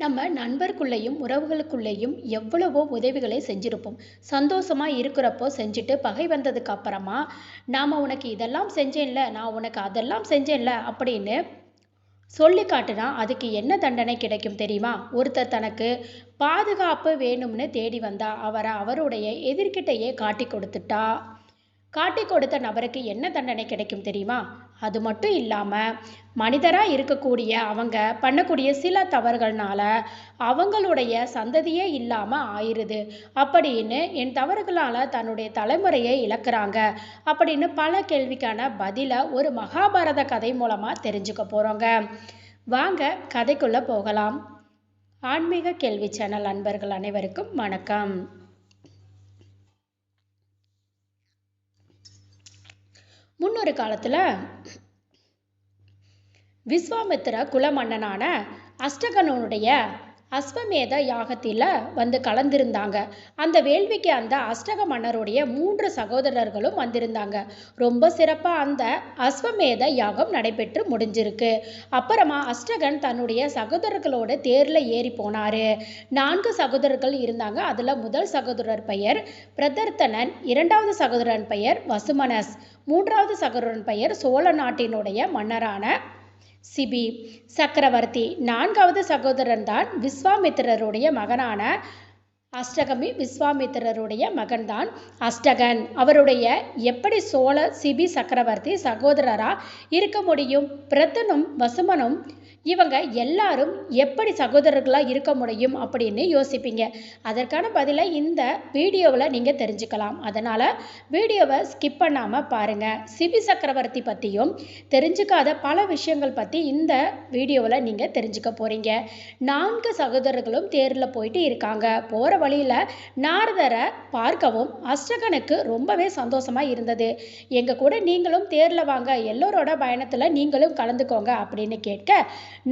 நம்ம நண்பருக்குள்ளேயும் உறவுகளுக்குள்ளேயும் எவ்வளவோ உதவிகளை செஞ்சுருப்போம். சந்தோஷமாக இருக்கிறப்போ செஞ்சுட்டு பகை வந்ததுக்கு அப்புறமா நாம் உனக்கு இதெல்லாம் செஞ்சேன்ல நான் உனக்கு அதெல்லாம் செஞ்சேன்ல அப்படின்னு சொல்லி காட்டுனா அதுக்கு என்ன தண்டனை கிடைக்கும் தெரியுமா? ஒருத்தர் தனக்கு பாதுகாப்பு வேணும்னு தேடி வந்தா அவரை அவருடைய எதிர்கிட்டையே காட்டி கொடுத்துட்டா காட்டி கொடுத்த நபருக்கு என்ன தண்டனை கிடைக்கும் தெரியுமா? அது மட்டும் இல்லாமல் மனிதராக இருக்கக்கூடிய அவங்க பண்ணக்கூடிய சில தவறுகள்னால அவங்களுடைய சந்ததியே இல்லாமல் ஆயிடுது அப்படின்னு என் தவறுகளால் தன்னுடைய தலைமுறையை இழக்கிறாங்க. அப்படின்னு பல கேள்விக்கான பதிலை ஒரு மகாபாரத கதை மூலமாக தெரிஞ்சுக்க போகிறோங்க வாங்க கதைக்குள்ளே போகலாம். ஆன்மீக கேள்வி சேனல் அன்பர்கள் அனைவருக்கும் வணக்கம். முன்னொரு காலத்தில் விஸ்வாமித்திர குலமன்னனான அஷ்டகனனுடைய அஸ்வமேத யாகத்தில் வந்து கலந்திருந்தாங்க. அந்த வேள்விக்கு அந்த அஷ்டக மன்னருடைய மூன்று சகோதரர்களும் வந்திருந்தாங்க. ரொம்ப சிறப்பாக அந்த அஸ்வமேத யாகம் நடைபெற்று முடிஞ்சிருக்கு. அப்புறமா அஷ்டகன் தன்னுடைய சகோதரர்களோட தேரில் ஏறி போனார். நான்கு சகோதரர்கள் இருந்தாங்க. அதில் முதல் சகோதரர் பெயர் பிரதர்த்தனன் இரண்டாவது சகோதரன் பெயர் வசுமனஸ் மூன்றாவது சகோதரன் பெயர் சோழ நாட்டினுடைய மன்னரான சிபி. சக்கரவர்த்தி நான்காவது சகோதரன் தான் விஸ்வாமித்திரருடைய மகனான அஷ்டகமி விஸ்வாமித்திரருடைய மகன்தான் அஷ்டகன். அவருடைய எப்படி சோழ சிபி சக்கரவர்த்தி சகோதரராக இருக்க முடியும்? பிரத்தனும் வசுமனும் இவங்க எல்லாரும் எப்படி சகோதரர்களாக இருக்க முடியும் அப்படின்னு யோசிப்பீங்க. அதற்கான பதிலை இந்த வீடியோவில் நீங்கள் தெரிஞ்சுக்கலாம். அதனால் வீடியோவை ஸ்கிப் பண்ணாமல் பாருங்கள் சிபி சக்கரவர்த்தி பற்றியும் தெரிஞ்சுக்காத பல விஷயங்கள் பற்றி இந்த வீடியோவில் நீங்கள் தெரிஞ்சுக்க போகிறீங்க நான்கு சகோதரர்களும் தேரில் போயிட்டு இருக்காங்க. போகிற வழியில் நாரதரை பார்க்கவும் அஷ்டகனுக்கு ரொம்பவே சந்தோஷமாக இருந்தது. எங்கள் கூட நீங்களும் தேரில் வாங்க எல்லோரோட பயணத்தில் நீங்களும் கலந்துக்கோங்க அப்படின்னு கேட்க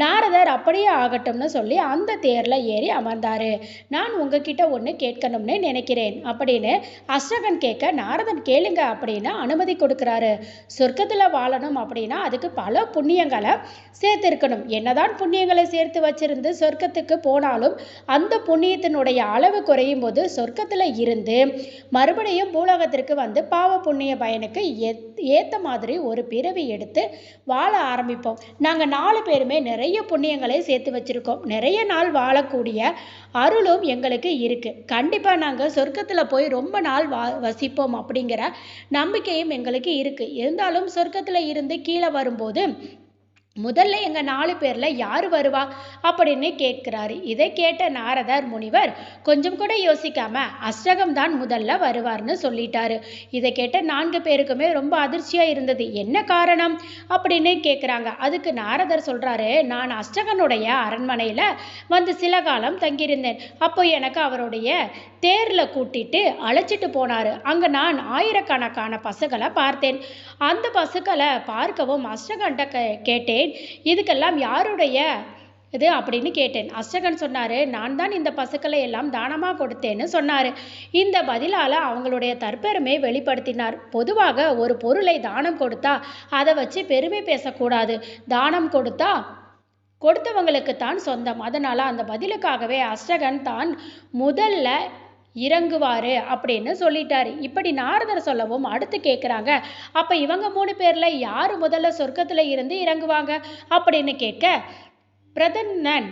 நாரதர் அப்படியே ஆகட்டும்னு சொல்லி அந்த தேரில் ஏறி அமர்ந்தார். நான் உங்ககிட்ட ஒன்று கேட்கணும்னு நினைக்கிறேன் அப்படின்னு அஷ்டகன் கேட்க நாரதன் கேளுங்க அப்படின்னு அனுமதி கொடுக்குறாரு. சொர்க்கத்தில் வாழணும் அப்படின்னா அதுக்கு பல புண்ணியங்களை சேர்த்திருக்கணும். என்னதான் புண்ணியங்களை சேர்த்து வச்சிருந்து சொர்க்கத்துக்கு போனாலும் அந்த புண்ணியத்தினுடைய அளவு குறையும் போது சொர்க்கத்தில் இருந்து மறுபடியும் பூலோகத்திற்கு வந்து பாவ புண்ணிய பயனுக்கு ஏற்ற மாதிரி ஒரு பிறவி எடுத்து வாழ ஆரம்பிப்போம். நாங்கள் நாலு பேருமே நிறைய புண்ணியங்களை சேர்த்து வச்சுருக்கோம். நிறைய நாள் வாழக்கூடிய அருளும் எங்களுக்கு இருக்குது கண்டிப்பாக நாங்கள் சொர்க்கத்தில் போய் ரொம்ப நாள் வா வசிப்போம் அப்படிங்கிற நம்பிக்கையும் எங்களுக்கு இருக்குது இருந்தாலும் சொர்க்கத்தில் இருந்து கீழே வரும்போது முதல்ல எங்கள் நாலு பேரில் யார் வருவா அப்படின்னு கேட்குறாரு. இதை கேட்ட நாரதர் முனிவர் கொஞ்சம் கூட யோசிக்காம அஷ்டகம் தான் முதல்ல வருவார்னு சொல்லிட்டாரு. இதை கேட்ட நான்கு பேருக்குமே ரொம்ப அதிர்ச்சியாக இருந்தது. என்ன காரணம்? அப்படின்னு கேட்குறாங்க. அதுக்கு நாரதர் சொல்கிறாரு நான் அஷ்டகனுடைய அரண்மனையில் வந்து சில காலம் தங்கியிருந்தேன். அப்போ எனக்கு அவருடைய தேரில் கூட்டிட்டு அழைச்சிட்டு போனார். அங்கே நான் ஆயிரக்கணக்கான பசுகளை பார்த்தேன். அந்த பசுக்களை பார்க்கவும் அஷ்டகண்ட கேட்டேன். இதுக்கெல்லாம் யாருடைய இது அப்படின்னு கேட்டேன். அஷ்டகன் சொன்னார் நான் தான் இந்த பசுக்களை எல்லாம் தானமாக கொடுத்தேன்னு சொன்னார். இந்த பதிலால் அவங்களுடைய தற்பெருமை வெளிப்படுத்தினார். பொதுவாக ஒரு பொருளை தானம் கொடுத்தா அதை வச்சு பெருமை பேசக்கூடாது. தானம் கொடுத்தா கொடுத்தவங்களுக்கு தான் சொந்தம். அதனால் அந்த பதிலுக்காகவே அஷ்டகன் தான் முதல்ல இறங்குவார் அப்படின்னு சொல்லிட்டாரு. இப்படி நாரதர் சொல்லவும் அடுத்து கேட்குறாங்க அப்போ இவங்க மூணு பேரில் யார் முதல்ல சொர்க்கத்தில் இருந்து இறங்குவாங்க அப்படின்னு கேட்க பிரதன்னன்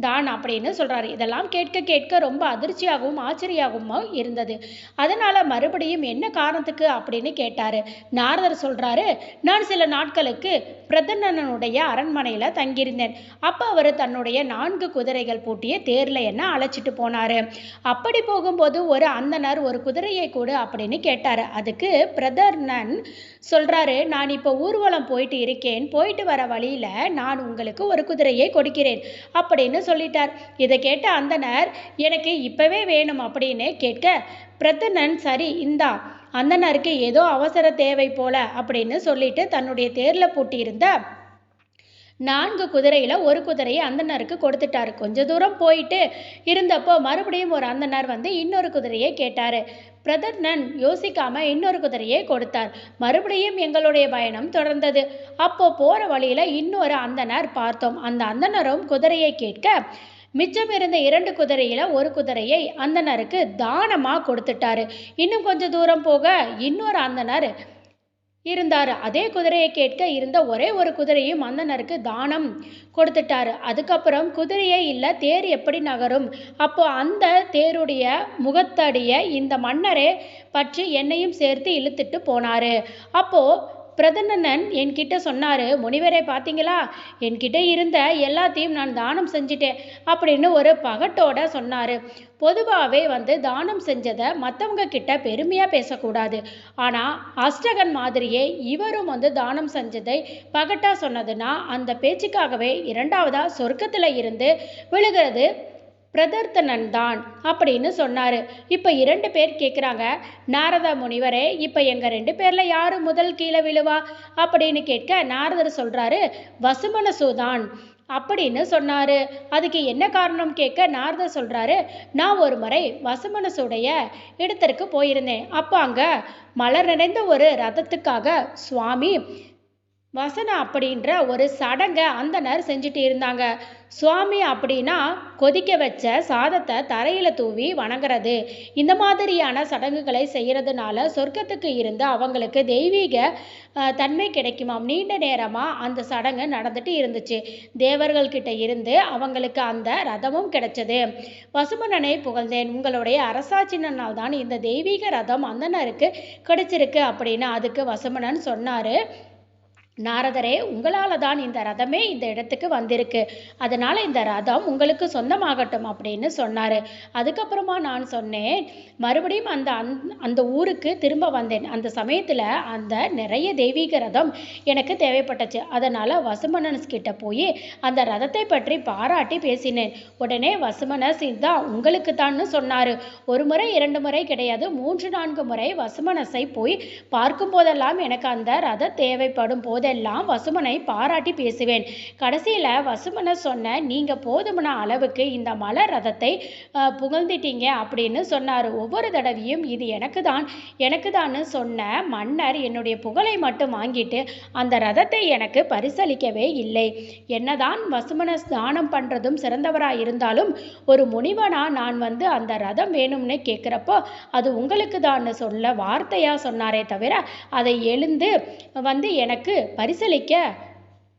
தான் அப்படின்னு சொல்கிறாரு இதெல்லாம் கேட்க கேட்க ரொம்ப அதிர்ச்சியாகவும் ஆச்சரியாகவும் இருந்தது. அதனால் மறுபடியும் என்ன காரணத்துக்கு அப்படின்னு கேட்டார். நாரதர் சொல்கிறாரு நான் சில நாட்களுக்கு பிரதன்னனுடைய அரண்மனையில் தங்கியிருந்தேன். அப்போ அவர் தன்னுடைய நான்கு குதிரைகள் பூட்டிய தேரில் என்ன அழைச்சிட்டு போனார். அப்படி போகும்போது ஒரு அந்தனர் ஒரு குதிரையை கொடு அப்படின்னு கேட்டார். அதுக்கு பிரதர்னன் சொல்கிறாரு நான் இப்போ ஊர்வலம் போயிட்டு இருக்கேன். போயிட்டு வர வழியில் நான் உங்களுக்கு ஒரு குதிரையை கொடுக்கிறேன். அப்படின்னு சொல்லிட்டார். இதை கேட்ட அந்தனர் எனக்கு இப்போவே வேணும் அப்படின்னு கேட்க பிரதனன் சரி இந்தா. அந்தனருக்கு ஏதோ அவசர தேவை போல அப்படின்னு சொல்லிட்டு தன்னுடைய தேரில் பூட்டியிருந்த நான்கு குதிரையில் ஒரு குதிரையை அந்தனருக்கு கொடுத்துட்டாரு. கொஞ்ச தூரம் போயிட்டு இருந்தப்போ மறுபடியும் ஒரு அந்தனர் வந்து இன்னொரு குதிரையை கேட்டார். பிரதர்னன் யோசிக்காம இன்னொரு குதிரையை கொடுத்தார். மறுபடியும் எங்களுடைய பயணம் தொடர்ந்தது. அப்போ போற வழியில இன்னொரு அந்தனர் பார்த்தோம். அந்த அந்தனரும் குதிரையை கேட்க மிச்சம் இருந்த இரண்டு குதிரையில் ஒரு குதிரையை அந்தனருக்கு தானமாக கொடுத்துட்டாரு. இன்னும் கொஞ்சம் தூரம் போக இன்னொரு அந்தனர் இருந்தார். அதே குதிரையை கேட்க இருந்த ஒரே ஒரு குதிரையும் அந்தனருக்கு தானம் கொடுத்துட்டாரு. அதுக்கப்புறம் குதிரையே இல்லை தேர் எப்படி நகரும்? அப்போ அந்த தேருடைய முகத்தடிய இந்த மன்னரே பற்றி என்னையும் சேர்த்து இழுத்துட்டு போனாரு. அப்போ பிரதனன் என்கிட்ட சொன்னார் முனிவரை பார்த்தீங்களா என்கிட்ட இருந்த எல்லாத்தையும் நான் தானம் செஞ்சிட்டேன் அப்படின்னு ஒரு பகட்டோட சொன்னார். பொதுவாகவே வந்து தானம் செஞ்சதை மற்றவங்க கிட்ட பெருமையாக பேசக்கூடாது. ஆனால் அஷ்டகன் மாதிரியே இவரும் வந்து தானம் செஞ்சதை பகட்டாக சொன்னதுன்னா அந்த பேச்சுக்காகவே இரண்டாவதாக சொர்க்கத்தில் இருந்து விழுகிறது பிரதர்த்தனன் தான் அப்படின்னு சொன்னார். இப்போ இரண்டு பேர் கேட்குறாங்க நாரத முனிவரே இப்போ எங்கள் ரெண்டு பேரில் யார் முதல் கீழே விழுவா? அப்படின்னு கேட்க நாரதர் சொல்கிறாரு வசுமனசுதான் அப்படின்னு சொன்னார். அதுக்கு என்ன காரணம் கேட்க நாரதர் சொல்கிறாரு நான் ஒரு முறை வசுமனசுடைய இடத்திற்கு போயிருந்தேன். அப்போ அங்கே மலர் நிறைந்த ஒரு ரதத்துக்காக சுவாமி வசனம் அப்படின்ற ஒரு சடங்கை அந்தனர் செஞ்சுட்டு இருந்தாங்க. சுவாமி அப்படின்னா கொதிக்க வச்ச சாதத்தை தரையில் தூவி வணங்குறது. இந்த மாதிரியான சடங்குகளை செய்கிறதுனால சொர்க்கத்துக்கு இருந்து அவங்களுக்கு தெய்வீக தன்மை கிடைக்குமாம் நீண்ட நேரமாக அந்த சடங்கு நடந்துட்டு இருந்துச்சு. தேவர்கள்கிட்ட இருந்து அவங்களுக்கு அந்த ரதமும் கிடைச்சது. வசுமணனை புகழ்ந்தேன். உங்களுடைய அரசாட்சினால் தான் இந்த தெய்வீக ரதம் அந்தனருக்கு கிடைச்சிருக்கு அப்படின்னு அதுக்கு வசுமணன் சொன்னார். நாரதரே உங்களால் தான் இந்த ரதமே இந்த இடத்துக்கு வந்திருக்கு. அதனால் இந்த ரதம் உங்களுக்கு சொந்தமாகட்டும் அப்படின்னு சொன்னார். அதுக்கப்புறமா நான் சொன்னேன் மறுபடியும் அந்த அந்த ஊருக்கு திரும்ப வந்தேன். அந்த சமயத்தில் அந்த நிறைய தெய்வீக ரதம் எனக்கு தேவைப்பட்டுச்சு. அதனால் வசுமனஸ் கிட்ட போய் அந்த ரதத்தை பற்றி பாராட்டி பேசினேன். உடனே வசுமனஸ் இதுதான் உங்களுக்கு தான்னு சொன்னார். ஒரு முறை இரண்டு முறை கிடையாது. மூன்று நான்கு முறை வசுமனஸை போய் பார்க்கும் போதெல்லாம் எனக்கு அந்த ரதம் தேவைப்படும் போது போதெல்லாம் வசுமனை பாராட்டி பேசுவேன். கடைசியில் வசுமனை சொன்ன நீங்கள் போதுமான அளவுக்கு இந்த மலர் ரதத்தை புகழ்ந்துட்டீங்க அப்படின்னு சொன்னார். ஒவ்வொரு தடவையும் இது எனக்கு தான் எனக்கு தான் சொன்ன மன்னர் என்னுடைய புகழை மட்டும் வாங்கிட்டு அந்த ரதத்தை எனக்கு பரிசளிக்கவே இல்லை. என்னதான் வசுமன ஸ்நானம் பண்ணுறதும் சிறந்தவராக இருந்தாலும் ஒரு முனிவனாக நான் வந்து அந்த ரதம் வேணும்னு கேட்குறப்போ அது உங்களுக்கு தான் சொல்ல வார்த்தையாக சொன்னாரே தவிர அதை எழுந்து வந்து எனக்கு பரிசளிக்க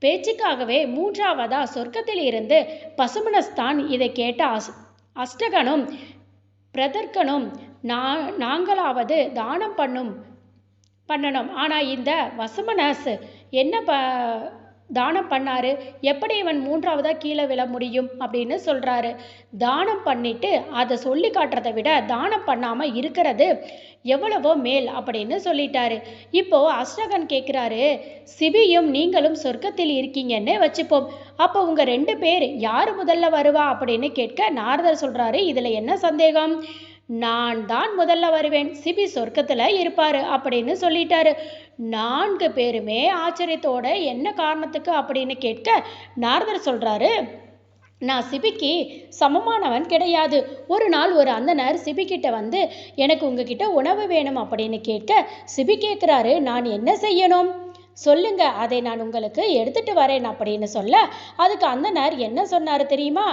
பேச்சுக்காகவே மூன்றாவதா சொர்க்கத்தில் இருந்து பசுமனஸ்தான் இதை கேட்ட அஸ் அஷ்டகனும் பிரதர்க்கனும் நான் நாங்களாவது தானம் பண்ணும் பண்ணணும். ஆனால் இந்த வசுமனஸ் என்ன ப தானம் பண்ணாரு. எப்படி இவன் மூன்றாவதாக கீழே விழ முடியும் அப்படின்னு சொல்கிறாரு தானம் பண்ணிட்டு அதை சொல்லி காட்டுறதை விட தானம் பண்ணாமல் இருக்கிறது எவ்வளவோ மேல் அப்படின்னு சொல்லிட்டாரு. இப்போ அஷ்டகன் கேட்குறாரு சிபியும் நீங்களும் சொர்க்கத்தில் இருக்கீங்கன்னு வச்சுப்போம். அப்போ உங்கள் ரெண்டு பேர் யார் முதல்ல வருவா? அப்படின்னு கேட்க நாரதர் சொல்கிறாரு இதில் என்ன சந்தேகம்? நான் தான் முதல்ல வருவேன். சிபி சொர்க்கத்தில் இருப்பார் அப்படின்னு சொல்லிட்டாரு. நான்கு பேருமே ஆச்சரியத்தோட என்ன காரணத்துக்கு அப்படின்னு கேட்க நாரதர் சொல்கிறாரு நான் சிபிக்கு சமமானவன் கிடையாது. ஒரு நாள் ஒரு அந்தனர் சிபிக்கிட்ட வந்து எனக்கு உங்ககிட்ட உணவு வேணும் அப்படின்னு கேட்க சிபி கேட்குறாரு நான் என்ன செய்யணும்? சொல்லுங்க அதை நான் உங்களுக்கு எடுத்துட்டு வரேன் அப்படின்னு சொல்ல அதுக்கு அந்தனர் என்ன சொன்னார் தெரியுமா?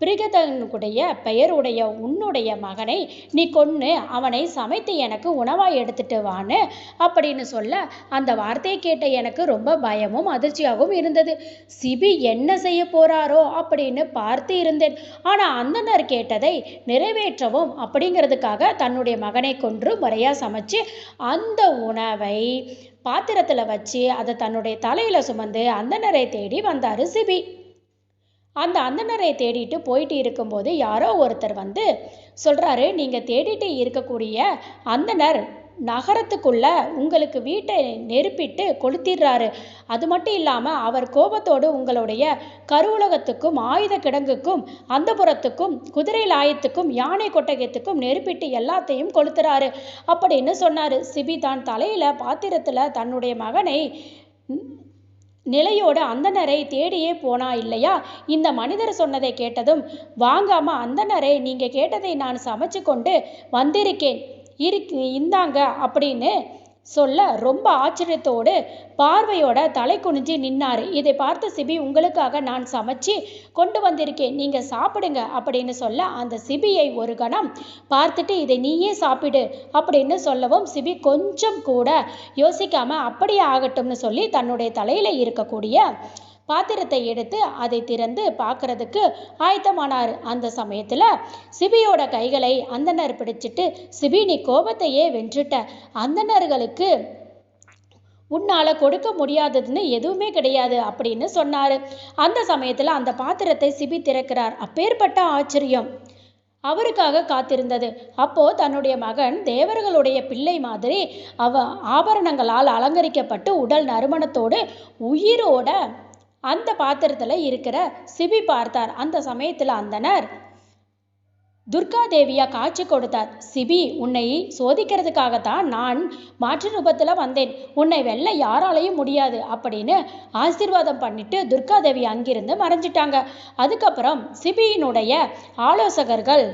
பிரிகதனுடைய பெயருடைய உன்னுடைய மகனை நீ கொன்று அவனை சமைத்து எனக்கு உணவாக எடுத்துட்டு வான்னு அப்படின்னு சொல்ல அந்த வார்த்தையை கேட்ட எனக்கு ரொம்ப பயமும் அதிர்ச்சியாகவும் இருந்தது. சிபி என்ன செய்ய போறாரோ அப்படின்னு பார்த்து இருந்தேன். ஆனால் அந்தனர் கேட்டதை நிறைவேற்றவும் அப்படிங்கிறதுக்காக தன்னுடைய மகனை கொன்று முறையாக சமைச்சு அந்த உணவை பாத்திரத்தில் வச்சு அதை தன்னுடைய தலையில் சுமந்து அந்தனரை தேடி வந்தார் சிபி. அந்த அந்தனரை தேடிட்டு போயிட்டு இருக்கும்போது யாரோ ஒருத்தர் வந்து சொல்கிறாரு நீங்கள் தேடிட்டு இருக்கக்கூடிய அந்தனர் நகரத்துக்குள்ள உங்களுக்கு வீட்டை நெருப்பிட்டு கொளுத்திடுறாரு. அது மட்டும் இல்லாமல் அவர் கோபத்தோடு உங்களுடைய கருவுலகத்துக்கும் ஆயுத கிடங்குக்கும் அந்த புறத்துக்கும் குதிரை லாயத்துக்கும் யானை கொட்டகத்துக்கும் நெருப்பிட்டு எல்லாத்தையும் கொளுத்துறாரு. அப்படின்னு சொன்னார். சிபி தான் தலையில் பாத்திரத்தில் தன்னுடைய மகனை நிலையோட அந்தனரை தேடியே போனா இல்லையா? இந்த மனிதர் சொன்னதை கேட்டதும் வாங்காம அந்தனரை நீங்கள் கேட்டதை நான் சமைச்சு கொண்டு வந்திருக்கேன். இருக்கு இந்தாங்க அப்படின்னு சொல்ல ரொம்ப ஆச்சரியத்தோடு பார்வையோட தலை குனிஞ்சு நின்னாரு. இதை பார்த்த சிபி உங்களுக்காக நான் சமைச்சு கொண்டு வந்திருக்கேன். நீங்க சாப்பிடுங்க அப்படின்னு சொல்ல அந்த சிபியை ஒரு கணம் பார்த்துட்டு இதை நீயே சாப்பிடு அப்படின்னு சொல்லவும் சிபி கொஞ்சம் கூட யோசிக்காம அப்படியே ஆகட்டும்னு சொல்லி தன்னுடைய தலையில இருக்கக்கூடிய பாத்திரத்தை எடுத்து அதை திறந்து பார்க்கறதுக்கு ஆயத்தமானார். அந்த சமயத்தில் சிபியோட கைகளை அந்தனர் பிடிச்சிட்டு சிபி நீ கோபத்தையே வென்றுட்ட. அந்தணர்களுக்கு உன்னால் கொடுக்க முடியாததுன்னு எதுவுமே கிடையாது அப்படின்னு சொன்னார். அந்த சமயத்தில் அந்த பாத்திரத்தை சிபி திறக்கிறார். அப்பேற்பட்ட ஆச்சரியம். அவருக்காக காத்திருந்தது. அப்போ தன்னுடைய மகன் தேவர்களுடைய பிள்ளை மாதிரி அவ ஆபரணங்களால் அலங்கரிக்கப்பட்டு உடல் நறுமணத்தோடு உயிரோட அந்த பாத்திரத்தில் இருக்கிற சிபி பார்த்தார். அந்த சமயத்தில் அந்தனர் துர்கா தேவியா காட்சி கொடுத்தார். சிபி உன்னை சோதிக்கிறதுக்காகத்தான் நான் மாற்று ரூபத்தில் வந்தேன். உன்னை வெல்ல யாராலையும் முடியாது அப்படின்னு ஆசீர்வாதம் பண்ணிட்டு துர்கா தேவி அங்கிருந்து மறைஞ்சிட்டாங்க. அதுக்கப்புறம் சிபியினுடைய ஆலோசகர்கள்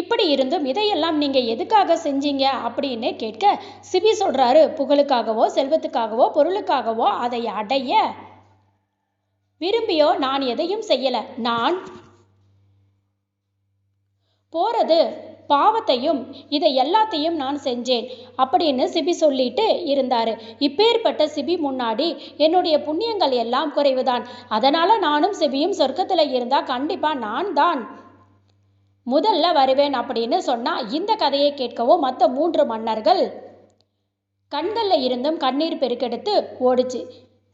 இப்படி இருந்தும் இதையெல்லாம் நீங்க எதுக்காக செஞ்சீங்க அப்படின்னு கேட்க சிபி சொல்றாரு புகழுக்காகவோ செல்வத்துக்காகவோ பொருளுக்காகவோ அதை அடைய. விரும்பியோ நான் எதையும் செய்யல. நான் போறது பாவத்தையும் இதை எல்லாத்தையும் நான் செஞ்சேன் அப்படின்னு சிபி சொல்லிட்டு இருந்தாரு. இப்பேற்பட்ட சிபி முன்னாடி என்னுடைய புண்ணியங்கள் எல்லாம் குறைவுதான். அதனால நானும் சிபியும் சொர்க்கத்துல இருந்தா கண்டிப்பா நான் தான் முதல்ல வருவேன் அப்படின்னு சொன்னா இந்த கதையை கேட்கவும் மற்ற மூன்று மன்னர்கள் கண்களில் இருந்தும் கண்ணீர் பெருக்கெடுத்து ஓடிச்சு.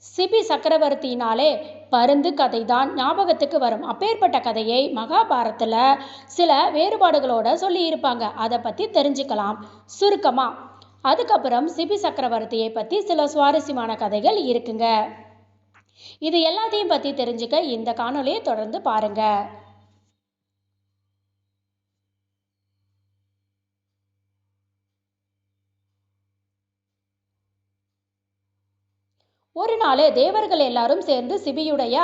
சிபி சக்கரவர்த்தியினாலே பருந்து கதைதான் ஞாபகத்துக்கு வரும். அப்பேற்பட்ட கதையை மகாபாரத்தில் சில வேறுபாடுகளோட சொல்லியிருப்பாங்க. அதை பற்றி தெரிஞ்சுக்கலாம். சுருக்கமாக அதுக்கப்புறம் சிபி சக்கரவர்த்தியை பற்றி சில சுவாரஸ்யமான கதைகள் இருக்குங்க. இது எல்லாத்தையும் பற்றி தெரிஞ்சுக்க இந்த காணொலியை தொடர்ந்து பாருங்கள் ஒரு நாள் தேவர்கள் எல்லாரும் சேர்ந்து சிபியுடைய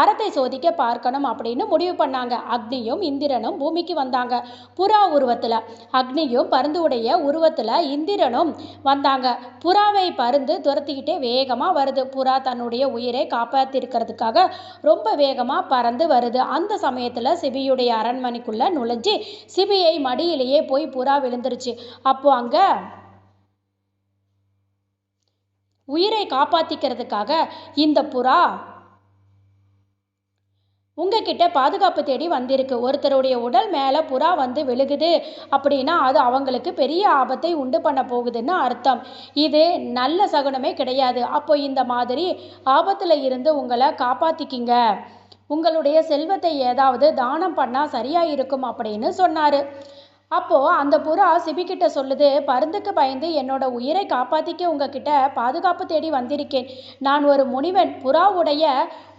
அறத்தை சோதிக்க பார்க்கணும் அப்படின்னு முடிவு பண்ணாங்க. அக்னியும் இந்திரனும் பூமிக்கு வந்தாங்க. புறா உருவத்தில் அக்னியும் பருந்துடைய உருவத்தில் இந்திரனும் வந்தாங்க. புறாவை பருந்து துரத்திக்கிட்டே வேகமாக வருது. புறா தன்னுடைய உயிரை காப்பாற்றிருக்கிறதுக்காக ரொம்ப வேகமாக பறந்து வருது. அந்த சமயத்தில் சிபியுடைய அரண்மனைக்குள்ளே நுழைஞ்சி சிபியை மடியிலேயே போய் புறா விழுந்துருச்சு. அப்போ அங்கே உயிரை காப்பாத்திக்கிறதுக்காக இந்த புறா உங்ககிட்ட பாதுகாப்பு தேடி வந்திருக்கு. ஒருத்தருடைய உடல் மேலே புறா வந்து விழுகுது அப்படின்னா அது அவங்களுக்கு பெரிய ஆபத்தை உண்டு பண்ண போகுதுன்னு அர்த்தம். இது நல்ல சகுனமே கிடையாது. அப்போ இந்த மாதிரி ஆபத்தில் இருந்து உங்களை காப்பாற்றிக்கிங்க உங்களுடைய செல்வத்தை ஏதாவது தானம் பண்ணால் சரியாக இருக்கும் அப்படின்னு சொன்னார். அப்போது அந்த புறா சிபிக்கிட்ட சொல்லுது பருந்துக்கு பயந்து என்னோட உயிரை காப்பாற்றிக்க உங்ககிட்ட பாதுகாப்பு தேடி வந்திருக்கேன். நான் ஒரு முனிவன் புறாவுடைய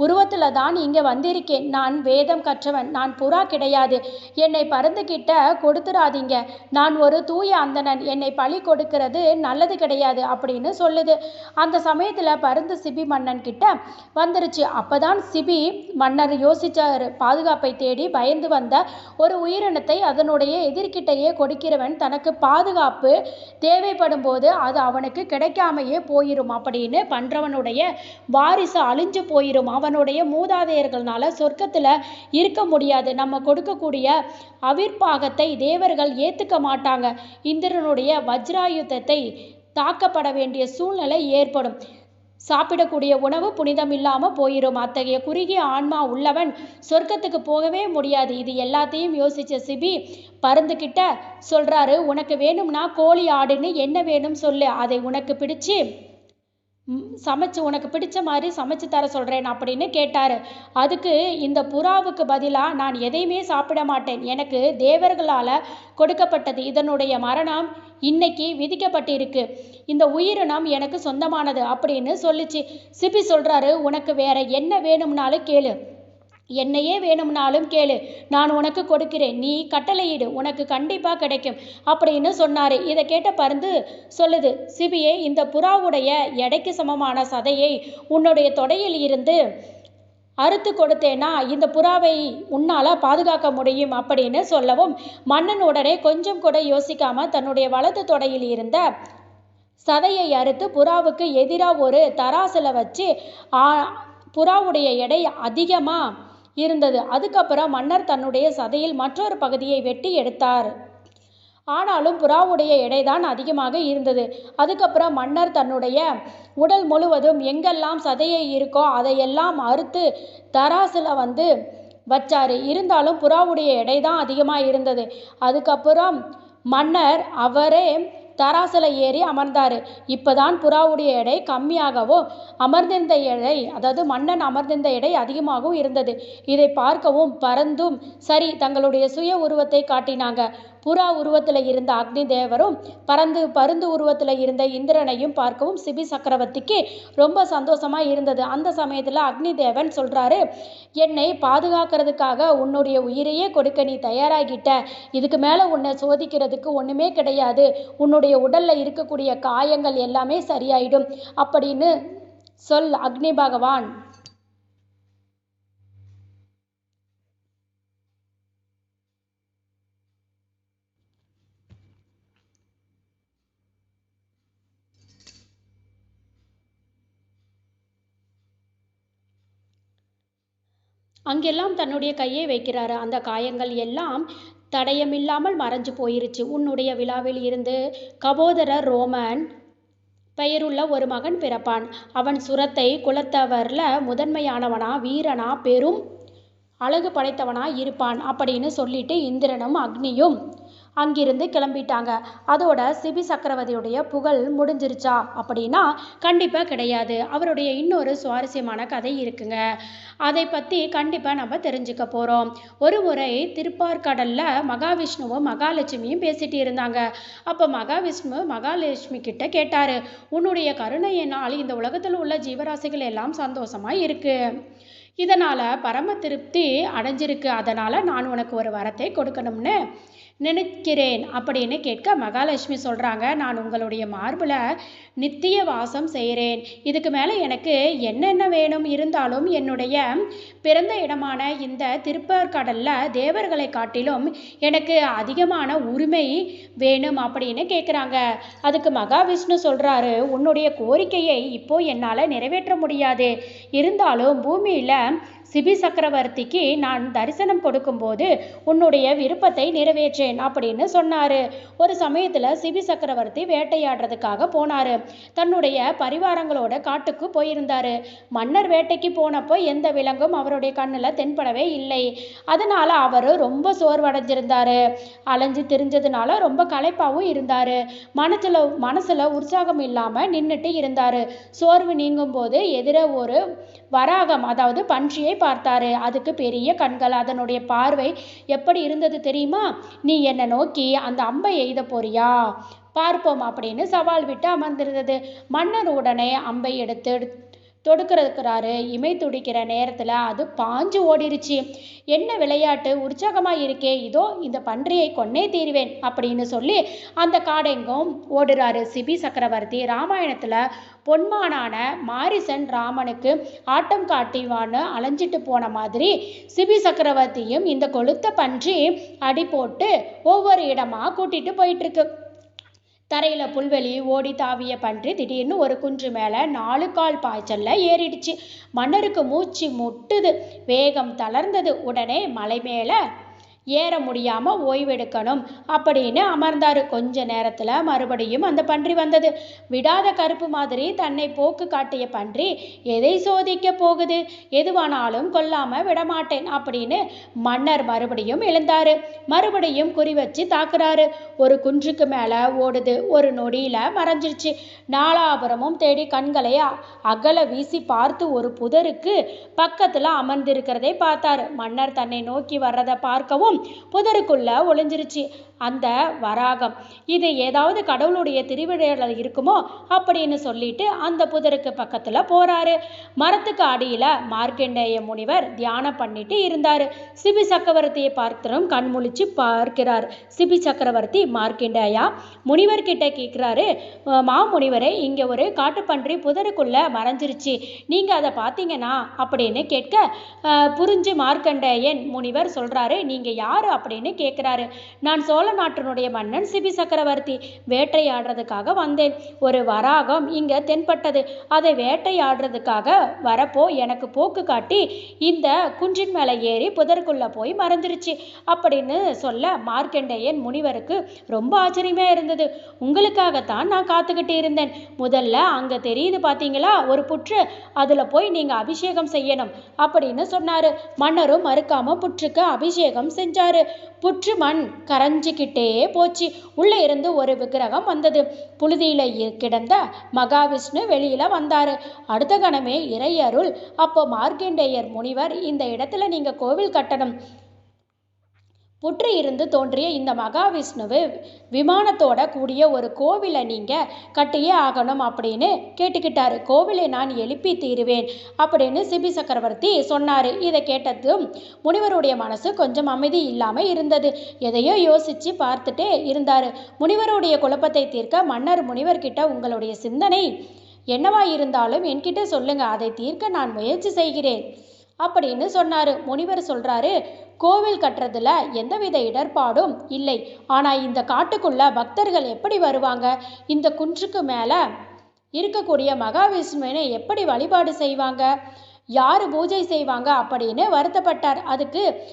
உருவத்தில் தான் இங்கே வந்திருக்கேன். நான் வேதம் கற்றவன் நான் புறா கிடையாது. என்னை பருந்துக்கிட்ட கொடுத்துடாதீங்க நான் ஒரு தூய அந்தணன் என்னை பழி கொடுக்கிறது நல்லது கிடையாது அப்படின்னு சொல்லுது. அந்த சமயத்தில் பருந்து சிபி மன்னன் கிட்ட வந்துருச்சு. அப்போதான் சிபி மன்னர் யோசிச்சார் பாதுகாப்பை தேடி பயந்து வந்த ஒரு உயிரினத்தை அதனுடைய எதிர்க்கிட்ட கிட்டையே கொடுக்கிறவன் தனக்கு பாதுகாப்பு தேவைப்படும் போது அது அவனுக்கு கிடைக்காமையே போயிடும் அப்படின்னு பண்றவனுடைய வாரிசு அழிஞ்சு போயிரும். அவனுடைய மூதாதையர்கள்னால சொர்க்கத்தில் இருக்க முடியாது. நம்ம கொடுக்கக்கூடிய அவிர்ப்பாகத்தை தேவர்கள் ஏற்றுக்க மாட்டாங்க. இந்திரனுடைய வஜ்ராயுத்தத்தை தாக்கப்பட வேண்டிய சூழ்நிலை ஏற்படும். சாப்பிடக்கூடிய உணவு புனிதம் இல்லாமல் போயிடும் அத்தகைய குறுகிய ஆன்மா உள்ளவன் சொர்க்கத்துக்கு போகவே முடியாது. இது எல்லாத்தையும் யோசிச்ச சிபி பருந்துக்கிட்ட சொல்கிறாரு உனக்கு வேணும்னா கோழி ஆடுன்னு என்ன வேணும் சொல்லு. அதை உனக்கு பிடிச்சி சமைச்சு உனக்கு பிடிச்ச மாதிரி சமைச்சு தர சொல்கிறேன் அப்படின்னு கேட்டார். அதுக்கு இந்த புறாவுக்கு பதிலாக நான் எதையுமே சாப்பிட மாட்டேன். எனக்கு தேவர்களால் கொடுக்கப்பட்டது இதனுடைய மரணம் இன்னைக்கு விதிக்கப்பட்டிருக்கு. இந்த உயிரினம் எனக்கு சொந்தமானது அப்படின்னு சொல்லிச்சு. சிபி சொல்கிறாரு உனக்கு வேற என்ன வேணும்னாலும் கேளு. என்னையே வேணும்னாலும் கேளு. நான் உனக்கு கொடுக்கிறேன். நீ கட்டளையிடு. உனக்கு கண்டிப்பாக கிடைக்கும். அப்படின்னு சொன்னார். இதை கேட்ட பருந்து சொல்லுது சிபியே இந்த புறாவுடைய எடைக்கு சமமான சதையை உன்னுடைய தொடையில் இருந்து அறுத்து கொடுத்தேனா? இந்த புறாவை உன்னால் பாதுகாக்க முடியும் அப்படின்னு சொல்லவும் மன்னன் உடனே கொஞ்சம் கூட யோசிக்காம தன்னுடைய வலது தொடையில் இருந்த சதையை அறுத்து புறாவுக்கு எதிராக ஒரு தராசில் வச்சு புறாவுடைய எடை அதிகமாக இருந்தது. அதுக்கப்புறம் மன்னர் தன்னுடைய சதையில் மற்றொரு பகுதியை வெட்டி எடுத்தார். ஆனாலும் புறாவுடைய எடைதான் அதிகமாக இருந்தது. அதுக்கப்புறம் மன்னர் தன்னுடைய உடல் முழுவதும் எங்கெல்லாம் சதையை இருக்கோ அதையெல்லாம் அறுத்து தராசில் வந்து வச்சார். இருந்தாலும் புறாவுடைய எடை தான் அதிகமாக இருந்தது. அதுக்கப்புறம் மன்னர் அவரே தராசில் ஏறி அமர்ந்தார். இப்பதான் புறாவுடைய எடை கம்மியாகவும் அமர்ந்திருந்த எடை அதாவது மன்னன் அமர்ந்திருந்த எடை அதிகமாகவும் இருந்தது. இதை பார்க்கவும் பறந்தும் சரி தங்களுடைய சுய உருவத்தை காட்டினாங்க. புறா உருவத்தில் இருந்த அக்னி தேவரும் பறந்து பருந்து உருவத்தில் இருந்த இந்திரனையும் பார்க்கவும் சிபி சக்கரவர்த்திக்கு ரொம்ப சந்தோஷமாக இருந்தது. அந்த சமயத்தில் அக்னி தேவன் சொல்கிறாரு என்னை பாதுகாக்கிறதுக்காக உன்னுடைய உயிரையே கொடுக்க நீ தயாராகிட்ட. இதுக்கு மேலே உன்னை சோதிக்கிறதுக்கு ஒன்றுமே கிடையாது. உன்னுடைய உடலில் இருக்கக்கூடிய காயங்கள் எல்லாமே சரியாயிடும். அப்படின்னு சொல் அக்னி பகவான். அங்கெல்லாம் தன்னுடைய கையை வைக்கிறாரு. அந்த காயங்கள் எல்லாம் தடயமில்லாமல் மறைஞ்சு போயிருச்சு. உன்னுடைய விழாவில் இருந்து கபோதரர் ரோமன் பெயருள்ள ஒரு மகன் பிறப்பான். அவன் சுரத்தை குலத்தவரில் முதன்மையானவனா வீரனா பெரும் அழகு படைத்தவனா இருப்பான் அப்படின்னு சொல்லிட்டு இந்திரனும் அக்னியும் அங்கிருந்து கிளம்பிட்டாங்க. அதோட சிபி சக்கரவர்த்தியுடைய புகழ் முடிஞ்சிருச்சா? அப்படின்னா கண்டிப்பாக கிடையாது. அவருடைய இன்னொரு சுவாரஸ்யமான கதை இருக்குங்க. அதை பற்றி கண்டிப்பாக நம்ம தெரிஞ்சுக்க போகிறோம் ஒரு முறை திருப்பார்கடலில் மகாவிஷ்ணுவும் மகாலட்சுமியும் பேசிட்டு இருந்தாங்க. அப்போ மகாவிஷ்ணு மகாலட்சுமி கிட்ட கேட்டார் உன்னுடைய கருணையினால் இந்த உலகத்தில் உள்ள ஜீவராசிகள் எல்லாம் சந்தோஷமாக இருக்குது இதனால் பரம திருப்தி அடைஞ்சிருக்கு. அதனால் நான் உனக்கு ஒரு வரத்தை கொடுக்கணும்னு நினைக்கிறேன் அப்படின்னு கேட்க மகாலட்சுமி சொல்கிறாங்க நான் உங்களுடைய மார்பில் நித்திய வாசம் செய்கிறேன் இதுக்கு மேலே எனக்கு என்னென்ன வேணும் இருந்தாலும் என்னுடைய பிறந்த இடமான இந்த திருப்பற்கடலில் தேவர்களை காட்டிலும் எனக்கு அதிகமான உரிமை வேணும் அப்படின்னு கேட்குறாங்க அதுக்கு மகாவிஷ்ணு சொல்கிறாரு உன்னுடைய கோரிக்கையை இப்போ என்னால் நிறைவேற்ற முடியாது. இருந்தாலும் பூமியில் சிபி சக்கரவர்த்திக்கு நான் தரிசனம் கொடுக்கும்போது உன்னுடைய விருப்பத்தை நிறைவேற்றேன் அப்படின்னு சொன்னார். ஒரு சமயத்தில் சிபி சக்கரவர்த்தி வேட்டையாடுறதுக்காக போனார். தன்னுடைய பரிவாரங்களோட காட்டுக்கு போயிருந்தார். மன்னர் வேட்டைக்கு போனப்போ எந்த விலங்கும் அவருடைய கண்ணில் தென்படவே இல்லை. அதனால் அவர் ரொம்ப சோர்வடைஞ்சிருந்தார். அலைஞ்சு திரிஞ்சதுனால ரொம்ப களைப்பாகவும் இருந்தார். மனசில் மனசில் உற்சாகம் இல்லாமல் நின்றுட்டு இருந்தார். சோர்வு நீங்கும் போது எதிர ஒரு வராகம் அதாவது பன்றியை பார்த்தாரு. அதுக்கு பெரிய கண்கள் அதனுடைய பார்வை எப்படி இருந்தது தெரியுமா? நீ என்னை நோக்கி அந்த அம்பை எய்த போறியா? பார்ப்போம் அப்படின்னு சவால் விட்டு அமர்ந்திருந்தது. மன்னர் உடனே அம்பை எடுத்து தொடுக்கிறதுக்குறாரு. இமை துடிக்கிற நேரத்தில் அது பாஞ்சு ஓடிருச்சு. என்ன விளையாட்டு? உற்சாகமாக இருக்கே இதோ இந்த பன்றியை கொன்னே தீருவேன் அப்படின்னு சொல்லி அந்த காடெங்கும் ஓடுறாரு சிபி சக்கரவர்த்தி. ராமாயணத்தில் பொன்மானான மாரிசன் ராமனுக்கு ஆட்டம் காட்டிவான்னு அலைஞ்சிட்டு போன மாதிரி சிபி சக்கரவர்த்தியும் இந்த கொளுத்த பன்றி அடி போட்டு ஒவ்வொரு இடமாக கூட்டிகிட்டு போயிட்டுருக்கு. கரையில் தரையில் புல்வெளி ஓடி தாவிய பன்றி திடீர்னு ஒரு குன்று மேலே நாலு கால் பாய்ச்சலில் ஏறிடுச்சு. மன்னருக்கு மூச்சு முட்டுது. வேகம் தளர்ந்தது. உடனே மலை மேலே ஏற முடியாமல் ஓய்வெடுக்கணும் அப்படின்னு அமர்ந்தார். கொஞ்ச நேரத்தில் மறுபடியும் அந்த பன்றி வந்தது. விடாத கருப்பு மாதிரி தன்னை போக்கு காட்டிய பன்றி எதை சோதிக்க போகுது? எதுவானாலும் கொல்லாமல் விடமாட்டேன் அப்படின்னு மன்னர் மறுபடியும் எழுந்தார். மறுபடியும் குறி வச்சு தாக்குறாரு. ஒரு குன்றுக்கு மேலே ஓடுது. ஒரு நொடியில் மறைஞ்சிருச்சு. நாலாபுரமும் தேடி கண்களை அகல வீசி பார்த்து ஒரு புதருக்கு பக்கத்தில் அமர்ந்திருக்கிறதை பார்த்தாரு. மன்னர் தன்னை நோக்கி வர்றதை பார்க்கவும் புதருக்குள்ள ஒளிஞ்சிருச்சு. அந்த வராகம். இது ஏதாவது கடவுளுடைய திருவிழையில் இருக்குமோ அப்படின்னு சொல்லிட்டு அந்த புதருக்கு பக்கத்தில் போறாரு. மரத்துக்கு அடியில் மார்க்கண்டேய முனிவர் தியானம் பண்ணிட்டு இருந்தார். சிபி சக்கரவர்த்தியை பார்த்தரும் கண்முழிச்சு பார்க்கிறார். சிபி சக்கரவர்த்தி மார்க்கண்டேயா? முனிவர் கிட்ட கேட்குறாரு மாமுனிவரே இங்கே ஒரு காட்டுப்பன்றி புதருக்குள்ள மறைஞ்சிருச்சு. நீங்கள் அதை பார்த்தீங்கன்னா அப்படின்னு கேட்க புரிஞ்சு மார்க்கண்டேயன் முனிவர் சொல்கிறாரு நீங்கள் யார்? அப்படின்னு கேட்குறாரு நான் சோழ நாட்டினுடைய மன்னன் சிபி சக்கரவர்த்தி வேட்டையாடுறதுக்காக வந்தேன். ஒரு வராகம் இங்கே தென்பட்டது. அதை வேட்டையாடுறதுக்காக வரப்போ எனக்கு போக்கு காட்டி இந்த குன்றின் மேலே ஏறி புதருக்குள்ள போய் மறந்துருச்சு அப்படின்னு சொல்ல மார்க்கண்டேயன் முனிவருக்கு ரொம்ப ஆச்சரியமா இருந்தது. உங்களுக்காகத்தான் நான் காத்துக்கிட்டு இருந்தேன். முதல்ல அங்கே தெரியுது பார்த்தீங்களா ஒரு புற்று. அதில் போய் நீங்கள் அபிஷேகம் செய்யணும் அப்படின்னு சொன்னார். மன்னரும் மறுக்காம புற்றுக்கு அபிஷேகம் செஞ்சாரு. புற்று மண் கரைஞ்சிக்கிட்டே போச்சு. உள்ளே இருந்து ஒரு விக்கிரகம் வந்தது. புழுதியில கிடந்த மகாவிஷ்ணு வெளியில வந்தாரு. அடுத்த கணமே இறையருள். அப்போ மார்க்கண்டேயர் முனிவர் இந்த இடத்துல நீங்க கோவில் கட்டணும். புற்று இருந்து தோன்றிய இந்த மகாவிஷ்ணுவு விமானத்தோட கூடிய ஒரு கோவிலை நீங்கள் கட்டியே ஆகணும் அப்படின்னு கேட்டுக்கிட்டாரு. கோவிலை நான் எழுப்பி தீருவேன் அப்படின்னு சிபி சக்கரவர்த்தி சொன்னார். இதை கேட்டதும் முனிவருடைய மனசு கொஞ்சம் அமைதி இல்லாமல் இருந்தது. எதையோ யோசித்து பார்த்துட்டே இருந்தார். முனிவருடைய குழப்பத்தை தீர்க்க மன்னர் முனிவர்கிட்ட உங்களுடைய சிந்தனை என்னவா இருந்தாலும் என்கிட்ட சொல்லுங்க. அதை தீர்க்க நான் முயற்சி செய்கிறேன். அப்படின்னு சொன்னாரு. முனிவர் சொல்றாரு கோவில் கட்டுறதுல எந்தவித இடர்பாடும் இல்லை. ஆனா இந்த காட்டுக்குள்ள பக்தர்கள் எப்படி வருவாங்க? இந்த குன்றுக்கு மேல இருக்கக்கூடிய மகாவிஷ்ணுவினை எப்படி வழிபாடு செய்வாங்க? யார் பூஜை செய்வாங்க அப்படின்னு வருத்தப்பட்டார். அதுக்கு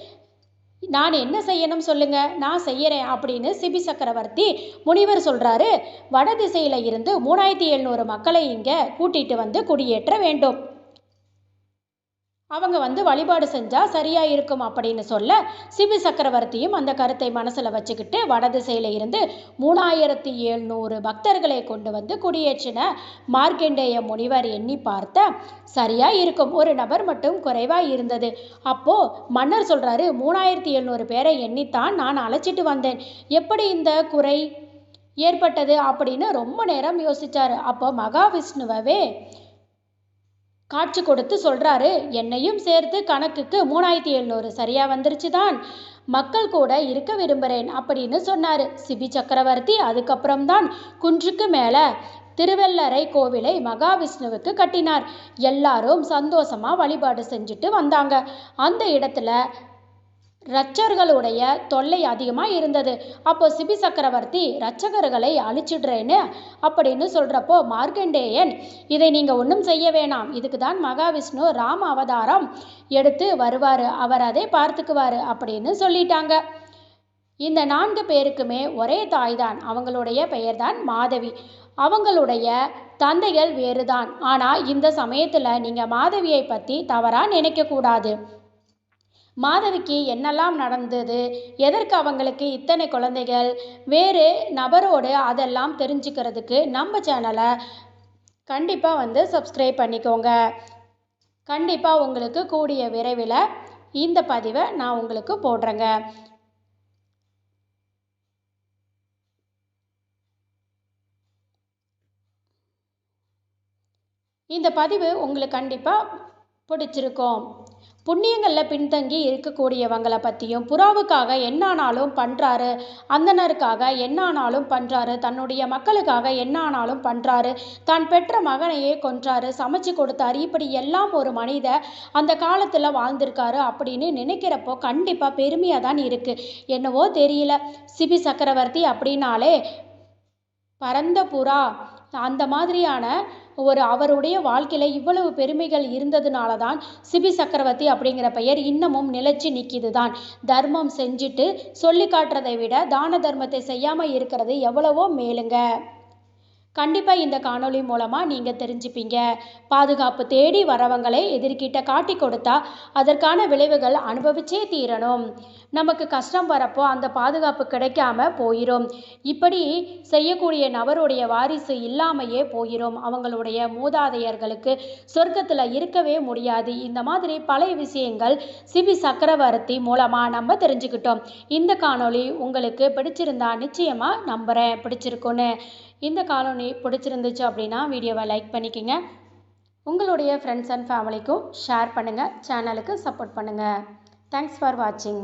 நான் என்ன செய்யணும் சொல்லுங்க? நான் செய்யறேன் அப்படின்னு சிபி சக்கரவர்த்தி முனிவர் சொல்றாரு. வட திசையில இருந்து மூணாயிரத்தி எழுநூறு மக்களை இங்க கூட்டிட்டு வந்து குடியேற்ற வேண்டும். அவங்க வந்து வழிபாடு செஞ்சால் சரியாக இருக்கும் அப்படின்னு சொல்ல சிபி சக்கரவர்த்தியும் அந்த கருத்தை மனசில் வச்சுக்கிட்டு வடதிசையில் இருந்து மூணாயிரத்தி எழுநூறு பக்தர்களை கொண்டு வந்து குடியேற்றின மார்க்கண்டேய முனிவர் எண்ணி பார்த்த சரியாக இருக்கும். ஒரு நபர் மட்டும் குறைவாக இருந்தது. அப்போது மன்னர் சொல்கிறாரு மூணாயிரத்தி எழுநூறு பேரை எண்ணித்தான் நான் அழைச்சிட்டு வந்தேன். எப்படி இந்த குறை ஏற்பட்டது? அப்படின்னு ரொம்ப நேரம் யோசித்தார் அப்போ மகாவிஷ்ணுவவே காட்சி கொடுத்து சொல்கிறாரு என்னையும் சேர்த்து கணக்குக்கு மூணாயிரத்தி எழுநூறு சரியாக வந்துருச்சு தான் மக்கள் கூட இருக்க விரும்புகிறேன் அப்படின்னு சொன்னார். சிபி சக்கரவர்த்தி அதுக்கப்புறம்தான் குன்றுக்கு மேலே திருவெல்லரை கோவிலை மகாவிஷ்ணுவுக்கு கட்டினார். எல்லாரும் சந்தோஷமாக வழிபாடு செஞ்சுட்டு வந்தாங்க. அந்த இடத்துல ரச்சர்களுடைய தொல்லை அதிகமாக இருந்தது. அப்போ சிபி சக்கரவர்த்தி ரச்சகர்களை அழிச்சிடுறேன்னு அப்படின்னு சொல்கிறப்போ மார்க்கண்டேயன் இதை நீங்கள் ஒன்றும் செய்ய வேணாம். இதுக்கு தான் மகாவிஷ்ணு ராம அவதாரம் எடுத்து வருவார். அவர் அதை பார்த்துக்குவார் அப்படின்னு சொல்லிட்டாங்க. இந்த நான்கு பேருக்குமே ஒரே தாய் தான் அவங்களுடைய பெயர்தான் மாதவி. அவங்களுடைய தந்தைகள் வேறுதான். ஆனால் இந்த சமயத்தில் நீங்கள் மாதவியை பற்றி தவறாக நினைக்கக்கூடாது. மாதவிக்கு என்னெல்லாம் நடந்தது? எதற்கு அவங்களுக்கு இத்தனை குழந்தைகள்? வேறு நபரோடு அதெல்லாம் தெரிஞ்சுக்கிறதுக்கு நம்ம சேனலை கண்டிப்பாக வந்து சப்ஸ்கிரைப் பண்ணிக்கோங்க. கண்டிப்பாக உங்களுக்கு கூடிய விரைவில் இந்த பதிவை நான் உங்களுக்கு போடுறேங்க. இந்த பதிவு உங்களுக்கு கண்டிப்பாக பிடிச்சிருக்கும். புண்ணியங்களில் பின்தங்கி இருக்கக்கூடியவங்களை பற்றியும் புறாவுக்காக என்னானாலும் பண்ணுறாரு அந்தனருக்காக என்னானாலும் பண்ணுறாரு தன்னுடைய மக்களுக்காக என்னானாலும் பண்ணுறாரு தான் பெற்ற மகனையே கொன்றாரு சமைச்சு கொடுத்தாரு இப்படி எல்லாம் ஒரு மனித அந்த காலத்தில் வாழ்ந்திருக்காரு அப்படின்னு நினைக்கிறப்போ கண்டிப்பாக பெருமையாக தான் இருக்குது என்னவோ தெரியல. சிபி சக்கரவர்த்தி அப்படின்னாலே பரந்த புறா அந்த மாதிரியான ஒரு அவருடைய வாழ்க்கையில் இவ்வளவு பெருமைகள் இருந்ததுனால தான் சிபி சக்கரவர்த்தி அப்படிங்கிற பெயர் இன்னமும் நிலைச்சு நிற்கிது தான் தர்மம் செஞ்சுட்டு சொல்லி காட்டுறதை விட தான தர்மத்தை செய்யாமல் இருக்கிறது எவ்வளவோ மேலுங்க. கண்டிப்பாக இந்த காணொளி மூலமாக நீங்கள் தெரிஞ்சுப்பீங்க. பாதுகாப்பு தேடி வரவங்களை எதிர்கிட்ட காட்டி கொடுத்தா அதற்கான விளைவுகள் அனுபவிச்சே தீரணும். நமக்கு கஷ்டம் வரப்போ அந்த பாதுகாப்பு கிடைக்காம போயிடும் இப்படி செய்யக்கூடிய நபருடைய வாரிசு இல்லாமையே போயிடும் அவங்களுடைய மூதாதையர்களுக்கு சொர்க்கத்தில் இருக்கவே முடியாது. இந்த மாதிரி பழைய விஷயங்கள் சிபி சக்கரவர்த்தி மூலமாக நம்ம தெரிஞ்சுக்கிட்டோம். இந்த காணொளி உங்களுக்கு பிடிச்சிருந்தா நிச்சயமாக நம்புகிறேன் பிடிச்சிருக்குன்னு இந்த காலோனி பிடிச்சிருந்துச்சு அப்படின்னா வீடியோவை லைக் பண்ணிக்கோங்க. உங்களுடைய ஃப்ரெண்ட்ஸ் அண்ட் ஃபேமிலிக்கும் ஷேர் பண்ணுங்கள் சேனலுக்கு சப்போர்ட் பண்ணுங்கள் தேங்க்ஸ் ஃபார் வாட்சிங்